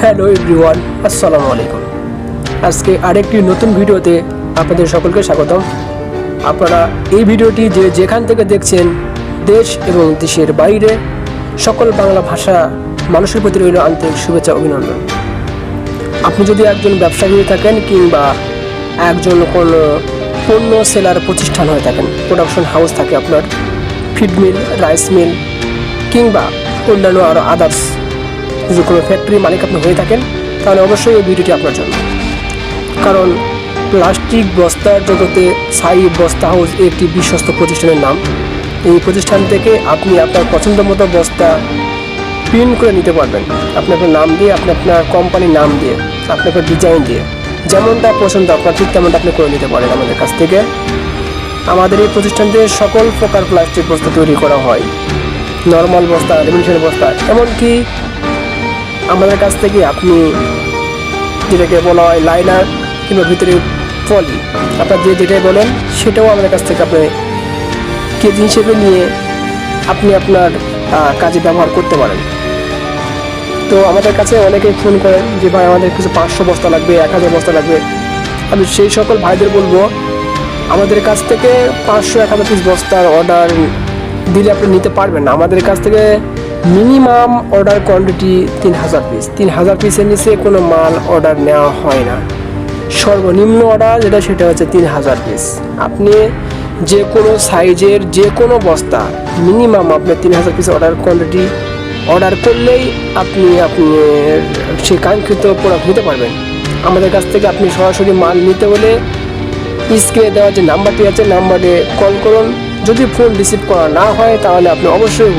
Hello everyone, আসসালামু আলাইকুম। আজকে আরেকটি নতুন ভিডিওতে আপনাদের সকলকে স্বাগতম। আপনারা এই ভিডিওটি যে যেখান থেকে দেখছেন, দেশ এবং দেশের বাইরে, সকল বাংলা ভাষা মানুষের প্রতি রইল আন্তরিক শুভেচ্ছা অভিনন্দন। আপনি যদি একজন ব্যবসায়ী হয়ে থাকেন কিংবা একজন কোনো পণ্য সেলার প্রতিষ্ঠান হয়ে থাকেন প্রোডাকশন হাউস থাকে আপনার ফিড মিল রাইস মিল কিংবা অন্যান্য আরও আদার্স যদি কোনো ফ্যাক্টরি মালিক আপনি হয়ে থাকেন, তাহলে অবশ্যই এই ভিডিওটি আপনার জন্য। কারণ প্লাস্টিক বস্তার জগতে সাই বস্তা হাউস একটি বিশ্বস্ত প্রতিষ্ঠানের নাম। এই প্রতিষ্ঠান থেকে আপনি আপনার পছন্দ মতো বস্তা প্রিন্ট করে নিতে পারবেন। আপনি আপনার নাম দিয়ে, আপনি আপনার কোম্পানির নাম দিয়ে, আপনি আপনার ডিজাইন দিয়ে। যেমনটা পছন্দ আপনার, ঠিক তেমনটা আপনি করে নিতে পারেন আমাদের কাছ থেকে। আমাদের এই প্রতিষ্ঠান থেকে সকল প্রকার প্লাস্টিক বস্তা তৈরি করা হয়। নর্মাল বস্তা লিমিটেশন বস্তা, এমনকি আমাদের কাছ থেকে আপনি যেটাকে বলা হয় লাইনার কিংবা ভিতরে পলি আপনার যে যেটাই বলেন, সেটাও আমাদের কাছ থেকে আপনি কেজি হিসেবে নিয়ে আপনি আপনার কাজে ব্যবহার করতে পারেন। তো আমাদের কাছে অনেকেই ফোন করেন যে, ভাই, আমাদের কিছু পাঁচশো বস্তা লাগবে, এক হাজার বস্তা লাগবে। আমি সেই সকল ভাইদের বলব, আমাদের কাছ থেকে পাঁচশো, এক হাজার পিস বস্তার অর্ডার দিলে আপনি নিতে পারবেন না। আমাদের কাছ থেকে মিনিমাম অর্ডার কোয়ান্টিটি তিন হাজার পিস তিন হাজার পিসের নিচে কোনো মাল অর্ডার নেওয়া হয় না। সর্বনিম্ন অর্ডার যেটা, সেটা হচ্ছে তিন হাজার পিস আপনি যে কোনো সাইজের যে কোনো বস্তা, মিনিমাম আপনি তিন হাজার পিস অর্ডার কোয়ান্টিটি অর্ডার করলেই আপনি আপনি সেই কাঙ্ক্ষিত প্রোডাক্ট নিতে পারবেন। আমাদের কাছ থেকে আপনি সরাসরি মাল নিতে হলে স্ক্রিনে দেওয়া যে নাম্বারটি আছে নাম্বারে কল করুন। যদি ফোন রিসিভ করা না হয়, তাহলে আপনি অবশ্যই